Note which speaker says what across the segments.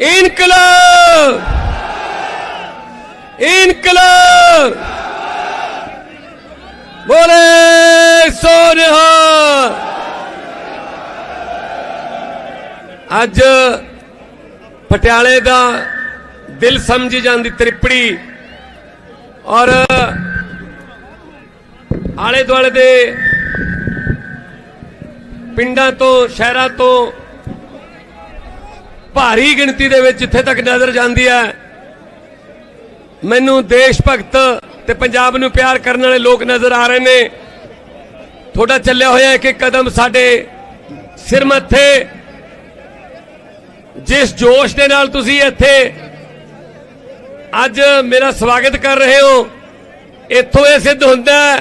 Speaker 1: ਇਨਕਲਾਬ! ਇਨਕਲਾਬ! ਬੋਲੇ ਸੋਨਹਾ! ਅੱਜ ਪਟਿਆਲੇ ਦਾ ਦਿਲ ਸਮਝੀ ਜਾਂਦੀ ਤ੍ਰਿਪੜੀ ਔਰ ਆਲੇ ਦੁਆਲੇ ਦੇ ਪਿੰਡਾਂ ਤੋਂ, ਸ਼ਹਿਰਾਂ ਤੋਂ ਭਾਰੀ ਗਿਣਤੀ ਦੇ ਵਿੱਚ ਜਿੱਥੇ ਤੱਕ ਨਜ਼ਰ ਜਾਂਦੀ ਹੈ, ਮੈਨੂੰ ਦੇਸ਼ ਭਗਤ ਤੇ ਪੰਜਾਬ ਨੂੰ ਪਿਆਰ ਕਰਨ ਵਾਲੇ ਲੋਕ ਨਜ਼ਰ ਆ ਰਹੇ ਨੇ। ਤੁਹਾਡਾ ਚੱਲਿਆ ਹੋਇਆ ਇੱਕ ਕਦਮ ਸਾਡੇ ਸਿਰ ਮੱਥੇ। ਜਿਸ ਜੋਸ਼ ਦੇ ਨਾਲ ਤੁਸੀਂ ਇੱਥੇ ਅੱਜ ਮੇਰਾ ਸਵਾਗਤ ਕਰ ਰਹੇ ਹੋ, ਇੱਥੋਂ ਇਹ ਸਿੱਧ ਹੁੰਦਾ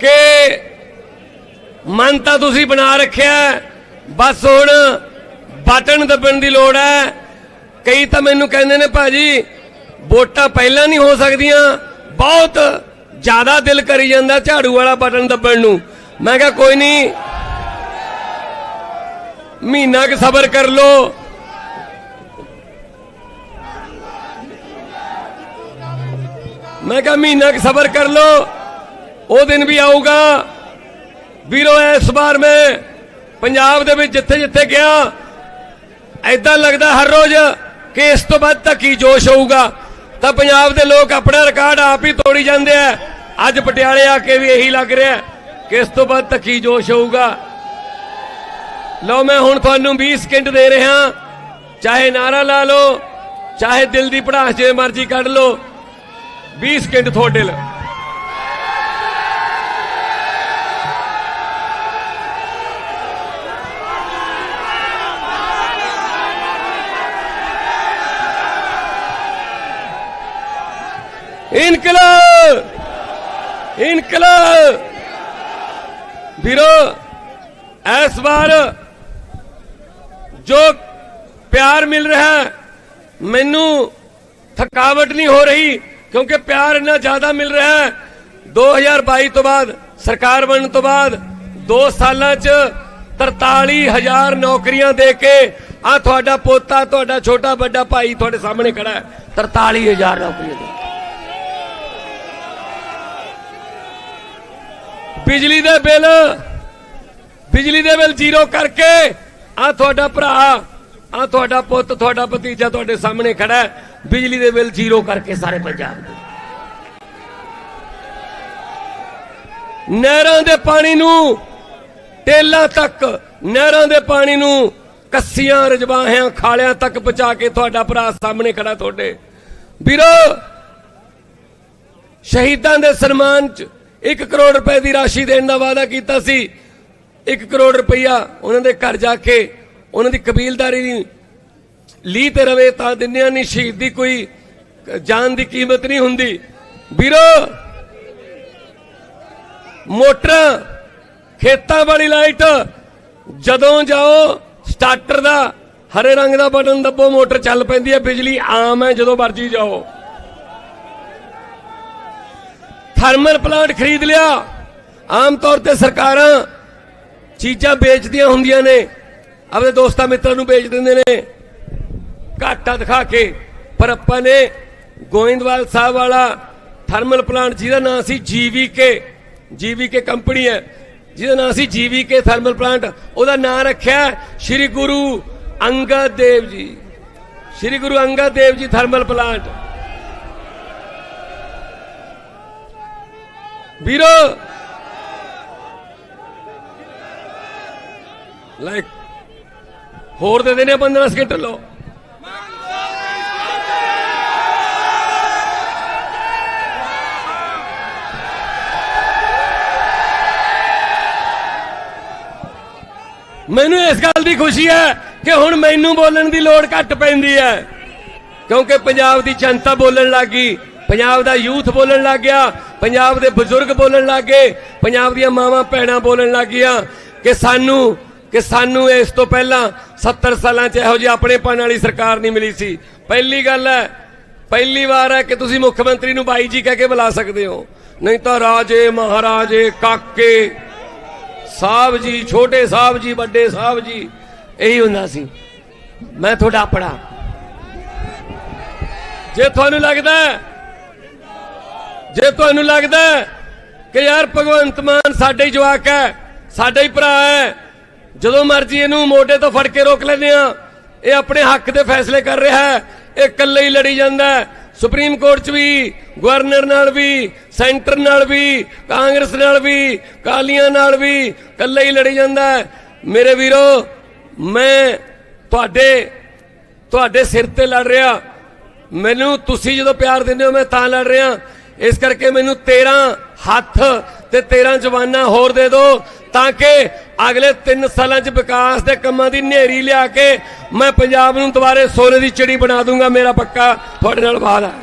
Speaker 1: ਕਿ ਮਨ ਤਾਂ ਤੁਸੀਂ ਬਣਾ ਰੱਖਿਆ ਬਸ ਹੁਣ ਬਟਨ ਦੱਬਣ ਦੀ ਲੋੜ ਹੈ। ਕਈ ਤਾਂ ਮੈਨੂੰ ਕਹਿੰਦੇ ਨੇ ਭਾਜੀ, ਵੋਟਾਂ ਪਹਿਲਾਂ ਨਹੀਂ ਹੋ ਸਕਦੀਆਂ। ਬਹੁਤ ਜ਼ਿਆਦਾ ਦਿਲ ਕਰੀ ਜਾਂਦਾ ਝਾੜੂ ਵਾਲਾ ਬਟਨ ਦੱਬਣ ਨੂੰ। ਮੈਂ ਕਿਹਾ, ਕੋਈ ਨਹੀਂ। ਮਹੀਨਾ ਕੁ ਸਬਰ ਕਰ ਲੋ ਮੈਂ ਕਿਹਾ, ਮਹੀਨਾ ਕੁ ਸਬਰ ਕਰ ਲੋ ਉਹ ਦਿਨ ਵੀ ਆਊਗਾ। ਵੀਰੋ, ਇਸ ਵਾਰ ਮੈਂ ਪੰਜਾਬ ਦੇ ਵਿੱਚ ਜਿੱਥੇ ਜਿੱਥੇ ਗਿਆ ਐਦਾਂ ਲੱਗਦਾ ਹਰ ਰੋਜ਼ ਕਿ ਇਸ ਤੋਂ ਬਾਅਦ ਤਾਂ ਕੀ ਜੋਸ਼ ਹੋਊਗਾ? ਤਾਂ ਪੰਜਾਬ ਦੇ ਲੋਕ ਆਪਣਾ ਰਿਕਾਰਡ ਆਪ ਹੀ ਤੋੜੀ ਜਾਂਦੇ ਆ। ਅੱਜ ਪਟਿਆਲੇ ਆ ਕੇ ਵੀ ਇਹੀ ਲੱਗ ਰਿਹਾ ਕਿ ਇਸ ਤੋਂ ਬਾਅਦ ਤਾਂ ਕੀ ਜੋਸ਼ ਹੋਊਗਾ? ਲਓ ਮੈਂ ਹੁਣ ਤੁਹਾਨੂੰ 20 ਸਕਿੰਟ ਦੇ ਰਿਹਾ ਚਾਹੇ ਨਾਰਾ ਲਾ ਲਓ, ਚਾਹੇ ਦਿਲ ਦੀ ਪੜਾਸ ਜਿਵੇਂ ਮਰਜ਼ੀ ਕੱਢ ਲਓ। 20 ਸਕਿੰਟ ਤੁਹਾਡੇ ਲਈ। ਇਨਕਲਾਬ! ਇਨਕਲਾਬ! ਵੀਰੋ, ਇਸ ਵਾਰ ਜੋ ਪਿਆਰ ਮਿਲ ਰਿਹਾ, ਮੈਨੂੰ ਥਕਾਵਟ ਨਹੀਂ ਹੋ ਰਹੀ, ਕਿਉਂਕਿ ਪਿਆਰ ਇੰਨਾ ਜ਼ਿਆਦਾ ਮਿਲ ਰਿਹਾ ਹੈ। 2022 ਤੋਂ ਬਾਅਦ, ਸਰਕਾਰ ਬਣਨ ਤੋਂ ਬਾਅਦ 2 ਸਾਲਾਂ 'ਚ 43000 ਨੌਕਰੀਆਂ ਦੇ ਕੇ ਆ ਤੁਹਾਡਾ ਪੋਤਾ, ਤੁਹਾਡਾ ਛੋਟਾ ਵੱਡਾ ਭਾਈ ਤੁਹਾਡੇ ਸਾਹਮਣੇ ਖੜਾ ਹੈ। 43000 ਨੌਕਰੀਆਂ ਦੇ ਬਿਜਲੀ ਦੇ ਬਿੱਲ, ਬਿਜਲੀ ਦੇ ਬਿੱਲ ਜ਼ੀਰੋ ਕਰਕੇ ਆ ਤੁਹਾਡਾ ਭਰਾ ਆ ਤੁਹਾਡਾ ਪੁੱਤ, ਤੁਹਾਡਾ ਭਤੀਜਾ ਤੁਹਾਡੇ ਸਾਹਮਣੇ ਖੜਾ ਹੈ। ਬਿਜਲੀ ਦੇ ਬਿੱਲ ਜ਼ੀਰੋ ਕਰਕੇ ਸਾਰੇ ਪੰਜਾਬ ਦੇ। ਨਹਿਰਾਂ ਦੇ ਪਾਣੀ ਨੂੰ ਟੇਲਾਂ ਤੱਕ, ਨਹਿਰਾਂ ਦੇ ਪਾਣੀ ਨੂੰ ਕੱਸੀਆਂ, ਰਜਵਾਹਿਆਂ, ਖਾਲਿਆਂ ਤੱਕ ਪਹੁੰਚਾ ਕੇ ਤੁਹਾਡਾ ਭਰਾ ਸਾਹਮਣੇ ਖੜਾ ਤੁਹਾਡੇ। ਵੀਰੋ, ਸ਼ਹੀਦਾਂ ਦੇ ਸਨਮਾਨ ਚ 1 ਕਰੋੜ ਰੁਪਏ ਦੀ ਰਾਸ਼ੀ ਦੇਣ ਦਾ ਵਾਅਦਾ ਕੀਤਾ ਸੀ। 1 ਕਰੋੜ ਰੁਪਈਆ ਉਹਨਾਂ ਦੇ ਘਰ ਜਾ ਕੇ ਉਹਨਾਂ ਦੀ ਕਬੀਲਦਾਰੀ ਦੀ ਲੀ ਤੇ ਰਵੇ ਤਾਂ ਦਿੰਨਿਆਂ ਨਹੀਂ ਸ਼ਹੀਦ ਦੀ ਕੋਈ ਜਾਨ ਦੀ ਕੀਮਤ ਨਹੀਂ ਹੁੰਦੀ। ਵੀਰੋ, ਮੋਟਰ, ਖੇਤਾਂ ਵਾਲੀ ਲਾਈਟ, ਜਦੋਂ ਜਾਓ ਸਟਾਰਟਰ ਦਾ ਹਰੇ ਰੰਗ ਦਾ ਬਟਨ ਦੱਬੋ, ਮੋਟਰ ਚੱਲ ਪੈਂਦੀ ਹੈ, ਬਿਜਲੀ ਆਮ ਹੈ, ਜਦੋਂ ਮਰਜ਼ੀ ਜਾਓ। ਥਰਮਲ ਪਲਾਂਟ ਖਰੀਦ ਲਿਆ। ਆਮ ਤੌਰ ਤੇ ਸਰਕਾਰਾਂ ਚੀਜ਼ਾਂ ਵੇਚਦੀਆਂ ਹੁੰਦੀਆਂ ਨੇ, ਆਪਣੇ ਦੋਸਤਾਂ ਮਿੱਤਰਾਂ ਨੂੰ ਵੇਚ ਦਿੰਦੇ ਨੇ। ਘਾਟਾ ਦਿਖਾ ਕੇ, ਪਰ ਆਪਾਂ ਨੇ ਗੋਇੰਦਵਾਲ ਸਾਹਿਬ ਵਾਲਾ ਥਰਮਲ ਪਲਾਂਟ, ਜਿਹਦਾ ਨਾਮ ਸੀ ਜੀਵੀਕੇ ਜੀਵੀਕੇ ਕੰਪਨੀ ਹੈ, ਜਿਹਦਾ ਨਾਮ ਸੀ ਜੀਵੀਕੇ ਥਰਮਲ ਪਲਾਂਟ, ਉਹਦਾ ਨਾਮ ਰੱਖਿਆ ਸ਼੍ਰੀ ਗੁਰੂ ਅੰਗਦ ਦੇਵ ਜੀ। Shri Guru Angad Dev ji thermal plant. ਵੀਰੋ। ਲਾਈਕ ਹੋਰ ਦੇ ਦੇਣੇ 15 ਸਕਿੰਟ ਲੋ ਮੈਨੂੰ ਇਸ ਗੱਲ ਦੀ ਖੁਸ਼ੀ ਹੈ ਕਿ ਹੁਣ ਮੈਨੂੰ ਬੋਲਣ ਦੀ ਲੋੜ ਘੱਟ ਪੈਂਦੀ ਹੈ। ਕਿਉਂਕਿ ਪੰਜਾਬ ਦੀ ਜਨਤਾ ਬੋਲਣ ਲੱਗੀ ਪੰਜਾਬ ਦਾ ਯੂਥ ਬੋਲਣ ਲੱਗ ਗਿਆ, ਪੰਜਾਬ ਦੇ ਬਜ਼ੁਰਗ ਬੋਲਣ ਲੱਗ ਗਏ, ਪੰਜਾਬ ਦੀਆਂ ਮਾਵਾਂ ਭੈਣਾਂ ਬੋਲਣ ਲੱਗ ਗਈਆਂ ਕਿ ਸਾਨੂੰ ਕਿ ਸਾਨੂੰ ਇਸ ਤੋਂ ਪਹਿਲਾਂ 70 ਸਾਲਾਂ 'ਚ ਇਹੋ ਜਿਹੀ ਆਪਣੇਪਨ ਵਾਲੀ ਸਰਕਾਰ ਨਹੀਂ ਮਿਲੀ ਸੀ। ਪਹਿਲੀ ਗੱਲ ਹੈ, ਪਹਿਲੀ ਵਾਰ ਹੈ ਕਿ ਤੁਸੀਂ ਮੁੱਖ ਮੰਤਰੀ ਨੂੰ ਬਾਈ ਜੀ ਕਹਿ ਕੇ ਬੁਲਾ ਸਕਦੇ ਹੋ। ਨਹੀਂ ਤਾਂ ਰਾਜੇ, ਮਹਾਰਾਜੇ, ਕਾਕੇ, ਸਾਹਿਬ ਜੀ, ਛੋਟੇ ਸਾਹਿਬ ਜੀ, ਵੱਡੇ ਸਾਹਿਬ ਜੀ, ਇਹੀ ਹੁੰਦਾ ਸੀ। ਮੈਂ ਤੁਹਾਡਾ ਆਪਣਾ। ਜੇ ਤੁਹਾਨੂੰ ਲੱਗਦਾ ਜੇ ਤੁਹਾਨੂੰ ਲੱਗਦਾ ਕਿ ਯਾਰ ਭਗਵੰਤ ਮਾਨ ਸਾਡੇ ਹੀ ਜਵਾਕ ਹੈ, ਸਾਡਾ ਹੀ ਭਰਾ ਹੈ, ਜਦੋਂ ਮਰਜ਼ੀ ਇਹਨੂੰ ਮੋਢੇ ਤੋਂ ਫੜ ਕੇ ਰੋਕ ਲੈਂਦੇ ਆ ਇਹ ਆਪਣੇ ਹੱਕ ਦੇ ਫੈਸਲੇ ਕਰ ਰਿਹਾ ਹੈ। ਇਹ ਇਕੱਲੇ ਹੀ ਲੜੀ ਜਾਂਦਾ ਹੈ। ਸੁਪਰੀਮ ਕੋਰਟ 'ਚ ਵੀ, ਗਵਰਨਰ ਨਾਲ ਵੀ, ਸੈਂਟਰ ਨਾਲ ਵੀ, ਕਾਂਗਰਸ ਨਾਲ ਵੀ, ਕਾਲੀਆਂ ਨਾਲ ਵੀ ਇਕੱਲੇ ਹੀ ਲੜੀ ਜਾਂਦਾ ਹੈ। ਮੇਰੇ ਵੀਰੋ, ਮੈਂ ਤੁਹਾਡੇ ਤੁਹਾਡੇ ਸਿਰ ਤੇ ਲੜ ਰਿਹਾ। ਮੈਨੂੰ ਤੁਸੀਂ ਜਦੋਂ ਪਿਆਰ ਦਿੰਦੇ ਹੋ, ਮੈਂ ਤਾਂ ਲੜ ਰਿਹਾ। ਇਸ ਕਰਕੇ ਮੈਨੂੰ 13 ਹੱਥ ਤੇ 13 ਜਵਾਨਾਂ ਹੋਰ ਦੇ ਦਿਓ ਤਾਂ ਕਿ ਅਗਲੇ 3 ਸਾਲਾਂ 'ਚ ਵਿਕਾਸ ਦੇ ਕੰਮਾਂ ਦੀ ਨੇਰੀ ਲਿਆ ਕੇ ਮੈਂ ਪੰਜਾਬ ਨੂੰ ਦੁਬਾਰੇ ਸੋਨੇ ਦੀ ਚਿੜੀ ਬਣਾ ਦੂੰਗਾ, ਮੇਰਾ ਪੱਕਾ ਤੁਹਾਡੇ ਨਾਲ ਵਾਅਦਾ ਹੈ।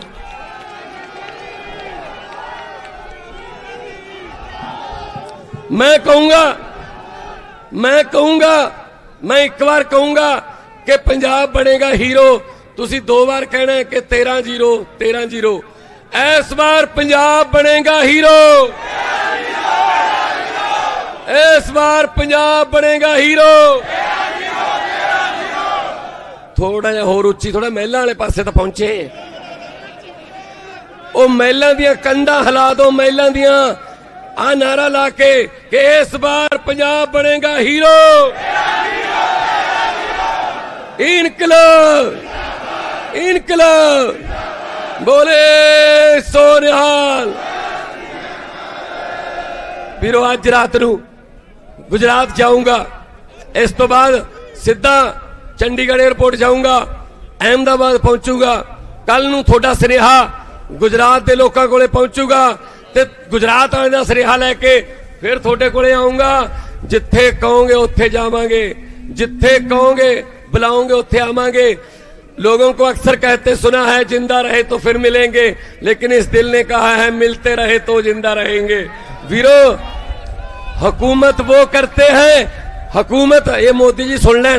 Speaker 1: ਮੈਂ ਕਹੂੰਗਾ ਮੈਂ ਕਹੂੰਗਾ, ਮੈਂ ਇੱਕ ਵਾਰ ਕਹੂੰਗਾ ਕਿ ਪੰਜਾਬ ਬਣੇਗਾ ਹੀਰੋ। ਤੁਸੀਂ ਦੋ ਵਾਰ ਕਹਿਣਾ ਕਿ 13 0 13 0 ਇਸ ਵਾਰ ਪੰਜਾਬ ਬਣੇਗਾ ਹੀਰੋ। ਇਸ ਵਾਰ ਪੰਜਾਬ ਬਣੇਗਾ ਹੀਰੋ। ਥੋੜਾ ਜਿਹਾ ਹੋਰ ਉੱਚੀ ਥੋੜਾ ਮਹਿਲਾਂ ਵਾਲੇ ਪਾਸੇ ਤਾਂ ਪਹੁੰਚੇ। ਉਹ ਮਹਿਲਾਂ ਦੀਆਂ ਕੰਧਾਂ ਹਿਲਾ ਦੋ, ਮਹਿਲਾਂ ਦੀਆਂ। ਆ ਨਾਰਾ ਲਾ ਕੇ ਕਿ ਇਸ ਵਾਰ ਪੰਜਾਬ ਬਣੇਗਾ ਹੀਰੋ। ਇਨਕਲਾਬ ਇਨਕਲਾਬ। ਬੋਲੇ ਸੋਨਿਹਾਲ। ਵੀਰੋ, ਅੱਜ ਰਾਤ ਨੂੰ ਗੁਜਰਾਤ ਜਾਊਂਗਾ। ਇਸ ਤੋਂ ਬਾਅਦ ਸਿੱਧਾ ਚੰਡੀਗੜ੍ਹ 에ਅਰਪੋਰਟ ਜਾਊਂਗਾ, ਅਹਿਮਦਾਬਾਦ ਪਹੁੰਚੂਗਾ। ਕੱਲ ਨੂੰ ਤੁਹਾਡਾ ਸਨੇਹਾ ਗੁਜਰਾਤ ਦੇ ਲੋਕਾਂ ਕੋਲੇ ਪਹੁੰਚੂਗਾ ਤੇ ਗੁਜਰਾਤ ਵਾਲਿਆਂ ਦਾ ਸਨੇਹਾ ਲੈ ਕੇ ਫਿਰ ਤੁਹਾਡੇ ਕੋਲੇ ਆਉਂਗਾ ਜਿੱਥੇ ਕਹੋਗੇ ਉੱਥੇ ਜਾਵਾਂਗੇ, ਜਿੱਥੇ ਕਹੋਗੇ ਬੁਲਾਉਂਗੇ ਉੱਥੇ ਆਵਾਂਗੇ। लोगों को अक्सर कहते सुना है जिंदा रहे तो फिर मिलेंगे लेकिन इस दिल ने कहा है मिलते रहे तो जिंदा रहेंगे वीरो हुकूमत वो करते हैं हुकूमत ये मोदी जी सुन लें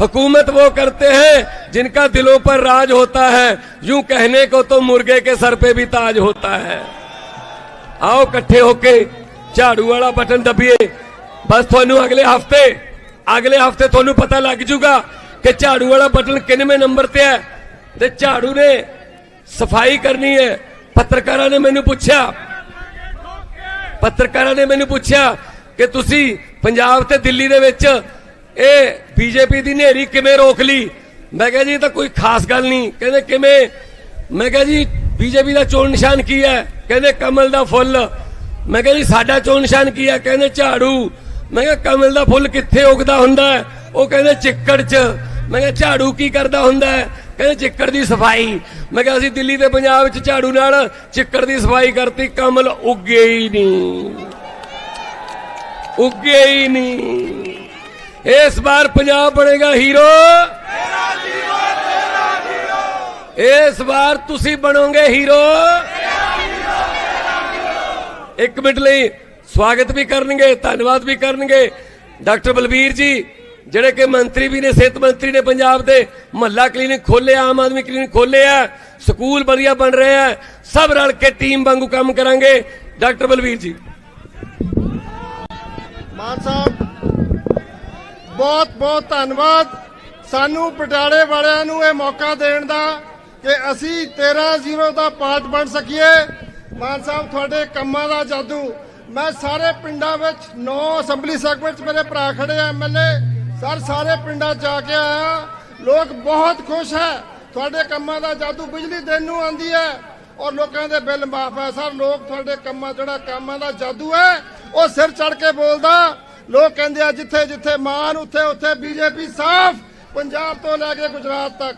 Speaker 1: हुकूमत वो करते हैं जिनका दिलों पर राज होता है यूं कहने को तो मुर्गे के सर पे भी ताज होता है आओ इकट्ठे होके ਝਾੜੂ ਵਾਲਾ ਬਟਨ ਦਬੀਏ ਬਸ ਤੁਹਾਨੂੰ ਅਗਲੇ ਹਫਤੇ ਅਗਲੇ ਹਫਤੇ ਤੁਹਾਨੂੰ ਪਤਾ ਲੱਗ ਜੂਗਾ ਕਿ ਝਾੜੂ ਵਾਲਾ ਬਟਨ ਕਿੰਨਵੇਂ ਨੰਬਰ ਤੇ ਹੈ? ਤੇ ਝਾੜੂ ਨੇ ਸਫ਼ਾਈ ਕਰਨੀ ਹੈ। ਪੱਤਰਕਾਰਾਂ ਨੇ ਮੈਨੂੰ ਪੁੱਛਿਆ। ਪੱਤਰਕਾਰਾਂ ਨੇ ਮੈਨੂੰ ਪੁੱਛਿਆ ਕਿ ਤੁਸੀਂ ਪੰਜਾਬ ਤੇ ਦਿੱਲੀ ਦੇ ਵਿੱਚ ਇਹ ਬੀਜੇਪੀ ਦੀ ਨੇਰੀ ਕਿਵੇਂ ਰੋਕ ਲਈ? ਮੈਂ ਕਿਹਾ ਜੀ, ਇਹ ਤਾਂ ਕੋਈ ਖਾਸ ਗੱਲ ਨਹੀਂ। ਕਹਿੰਦੇ ਕਿਵੇਂ? ਮੈਂ ਕਿਹਾ ਜੀ, ਬੀਜੇਪੀ ਦਾ ਚੋਣ ਨਿਸ਼ਾਨ ਕੀ ਹੈ? ਕਹਿੰਦੇ ਕਮਲ ਦਾ ਫੁੱਲ। ਮੈਂ ਕਿਹਾ ਜੀ, ਸਾਡਾ ਚੋਣ ਨਿਸ਼ਾਨ ਕੀ ਹੈ? ਕਹਿੰਦੇ ਝਾੜੂ। ਮੈਂ ਕਿਹਾ, ਕਮਲ ਦਾ ਫੁੱਲ ਕਿੱਥੇ ਉਗਦਾ ਹੁੰਦਾ ਉਹ ਕਹਿੰਦੇ ਚਿੱਕੜ 'ਚ। ਮੈਂ ਕਿਹਾ, ਝਾੜੂ ਕੀ ਕਰਦਾ ਹੁੰਦਾ ਕਹਿੰਦੇ, ਚਿੱਕੜ ਦੀ ਸਫ਼ਾਈ। ਮੈਂ ਕਿਹਾ, ਅਸੀਂ ਦਿੱਲੀ ਤੇ ਪੰਜਾਬ ਵਿੱਚ ਝਾੜੂ ਨਾਲ ਚਿੱਕੜ ਦੀ ਸਫ਼ਾਈ ਕਰਤੀ, ਕਮਲ ਉੱਗੇ ਹੀ ਨਹੀਂ। ਉੱਗੇ ਹੀ ਨਹੀਂ। ਇਸ ਵਾਰ ਪੰਜਾਬ ਬਣੇਗਾ ਹੀਰੋ। ਇਸ ਵਾਰ ਤੁਸੀਂ ਬਣੋਗੇ ਹੀਰੋ। ਇੱਕ ਮਿੰਟ ਲਈ ਸਵਾਗਤ ਵੀ ਕਰਨਗੇ, ਧੰਨਵਾਦ ਵੀ ਕਰਨਗੇ। ਡਾਕਟਰ ਬਲਬੀਰ ਜੀ ਜਿਹੜੇ ਕਿ ਮੰਤਰੀ ਵੀ ਨੇ, ਸਿਹਤ ਮੰਤਰੀ ਨੇ ਪੰਜਾਬ ਦੇ, ਮਹੱਲਾ ਕਲੀਨਿਕ ਖੋਲਿਆ ਆਮ ਆਦਮੀ ਕਲੀਨਿਕ ਖੋਲਿਆ ਸਕੂਲ ਵਧੀਆ ਬਣ ਰਹੇ ਹੈ ਸਭ ਰਲ ਕੇ ਟੀਮ ਵਾਂਗੂ ਕੰਮ ਕਰਾਂਗੇ। ਡਾਕਟਰ ਬਲਬੀਰ ਜੀ।
Speaker 2: ਮਾਨ ਸਾਹਿਬ, ਬਹੁਤ ਬਹੁਤ ਧੰਨਵਾਦ। ਸਾਨੂੰ ਪਟਿਆਲੇ ਵਾਲਿਆਂ ਨੂੰ ਇਹ ਮੌਕਾ ਦੇਣ ਦਾ ਕਿ ਅਸੀਂ 13-0 ਦਾ ਪਾਰਟ ਬਣ ਸਕੀਏ। ਮਾਨ ਸਾਹਿਬ, ਤੁਹਾਡੇ ਕੰਮਾਂ ਦਾ ਜਾਦੂ। ਮੈਂ ਸਾਰੇ ਪਿੰਡਾਂ ਵਿੱਚ 9 ਅਸੈਂਬਲੀ ਸੈਗਮੈਂਟਸ ਮੇਰੇ ਭਰਾ ਖੜੇ ਆ ਐਮਐਲਏ ਸਰ, ਸਾਰੇ ਪਿੰਡਾਂ 'ਚ ਆ ਕੇ ਆਇਆ। ਲੋਕ ਬਹੁਤ ਖੁਸ਼ ਹੈ। ਤੁਹਾਡੇ ਕੰਮਾਂ ਦਾ ਜਾਦੂ ਬਿਜਲੀ ਦਿਨ ਨੂੰ ਆਂਦੀ ਹੈ ਔਰ ਲੋਕਾਂ ਦੇ ਬਿੱਲ ਮਾਫ ਹੈ। ਸਰ, ਲੋਕ ਤੁਹਾਡੇ ਕੰਮਾਂ, ਜਿਹੜਾ ਕੰਮਾਂ ਦਾ ਜਾਦੂ ਹੈ, ਉਹ ਸਿਰ ਚੜ ਕੇ ਬੋਲਦਾ। ਲੋਕ ਕਹਿੰਦੇ ਆ, ਜਿੱਥੇ ਜਿੱਥੇ ਮਾਨ, ਉੱਥੇ ਉੱਥੇ ਬੀਜੇਪੀ ਸਾਫ਼, ਪੰਜਾਬ ਤੋਂ ਲੈ ਕੇ ਗੁਜਰਾਤ ਤੱਕ।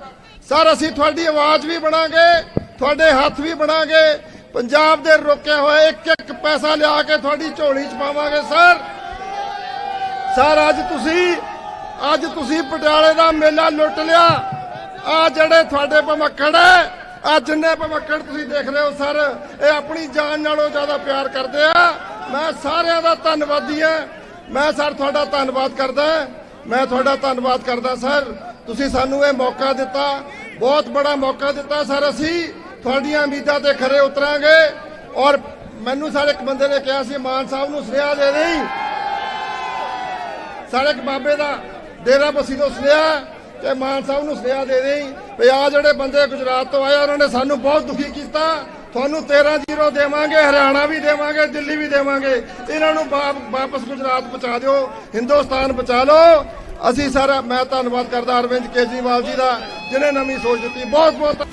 Speaker 2: ਸਰ, ਅਸੀਂ ਤੁਹਾਡੀ ਆਵਾਜ਼ ਵੀ ਬਣਾਂਗੇ, ਤੁਹਾਡੇ ਹੱਥ ਵੀ ਬਣਾਂਗੇ। ਪੰਜਾਬ ਦੇ ਰੋਕਿਆ ਹੋਏ ਇੱਕ ਇੱਕ ਪੈਸਾ ਲਿਆ ਕੇ ਤੁਹਾਡੀ ਝੋਲੀ 'ਚ ਪਾਵਾਂਗੇ, ਸਰ। ਸਰ, ਅੱਜ ਤੁਸੀਂ ਅੱਜ ਤੁਸੀਂ ਪਟਿਆਲੇ ਦਾ ਮੇਲਾ ਲੁੱਟ ਲਿਆ। ਆ ਜਿਹੜੇ ਤੁਹਾਡੇ ਭਮੱਕੜ ਹੈ, ਆ ਜਿੰਨੇ ਭਮੱਕੜ ਤੁਸੀਂ ਦੇਖ ਰਹੇ ਹੋ ਸਰ, ਇਹ ਆਪਣੀ ਜਾਨ ਨਾਲੋਂ ਜ਼ਿਆਦਾ ਪਿਆਰ ਕਰਦੇ ਆ। ਮੈਂ ਸਾਰਿਆਂ ਦਾ ਧੰਨਵਾਦੀ ਹਾਂ। ਮੈਂ ਸਰ, ਤੁਹਾਡਾ ਧੰਨਵਾਦ ਕਰਦਾ ਮੈਂ ਤੁਹਾਡਾ ਧੰਨਵਾਦ ਕਰਦਾ ਸਰ। ਤੁਸੀਂ ਸਾਨੂੰ ਇਹ ਮੌਕਾ ਦਿੱਤਾ। ਬਹੁਤ ਬੜਾ ਮੌਕਾ ਦਿੱਤਾ ਸਰ ਅਸੀਂ। ਤੁਹਾਡੀਆਂ ਉਮੀਦਾਂ ਤੇ ਖਰੇ ਉਤਰਾਂਗੇ। ਔਰ ਮੈਨੂੰ ਸਰ, ਇੱਕ ਬੰਦੇ ਨੇ ਕਿਹਾ ਸੀ, ਮਾਨ ਸਾਹਿਬ ਨੂੰ ਸੁਨੇਹਾ ਦੇ ਦੇਈ। ਸਾਡੇ ਇੱਕ ਬਾਬੇ ਦਾ ਡੇਰਾ ਬਸੀ ਤੋਂ ਸੁਨੇਹਾ ਤੇ ਮਾਨ ਸਾਹਿਬ ਨੂੰ ਸੁਨੇਹਾ ਦੇ ਦੇਈ, ਵੀ ਆ ਜਿਹੜੇ ਬੰਦੇ ਗੁਜਰਾਤ ਤੋਂ ਆਏ ਉਹਨਾਂ ਨੇ ਸਾਨੂੰ ਬਹੁਤ ਦੁਖੀ ਕੀਤਾ। ਤੁਹਾਨੂੰ 13-0 ਦੇਵਾਂਗੇ, ਹਰਿਆਣਾ ਵੀ ਦੇਵਾਂਗੇ, ਦਿੱਲੀ ਵੀ ਦੇਵਾਂਗੇ। ਇਹਨਾਂ ਨੂੰ ਵਾ- ਵਾਪਸ ਗੁਜਰਾਤ ਪਹੁੰਚਾ ਦਿਓ, ਹਿੰਦੁਸਤਾਨ ਬਚਾ ਲਓ। ਅਸੀਂ ਸਾਰਾ, ਮੈਂ ਧੰਨਵਾਦ ਕਰਦਾ ਅਰਵਿੰਦ ਕੇਜਰੀਵਾਲ ਜੀ ਦਾ, ਜਿਨੇ ਨਵੀਂ ਸੋਚ ਦਿੱਤੀ। ਬਹੁਤ ਬਹੁਤ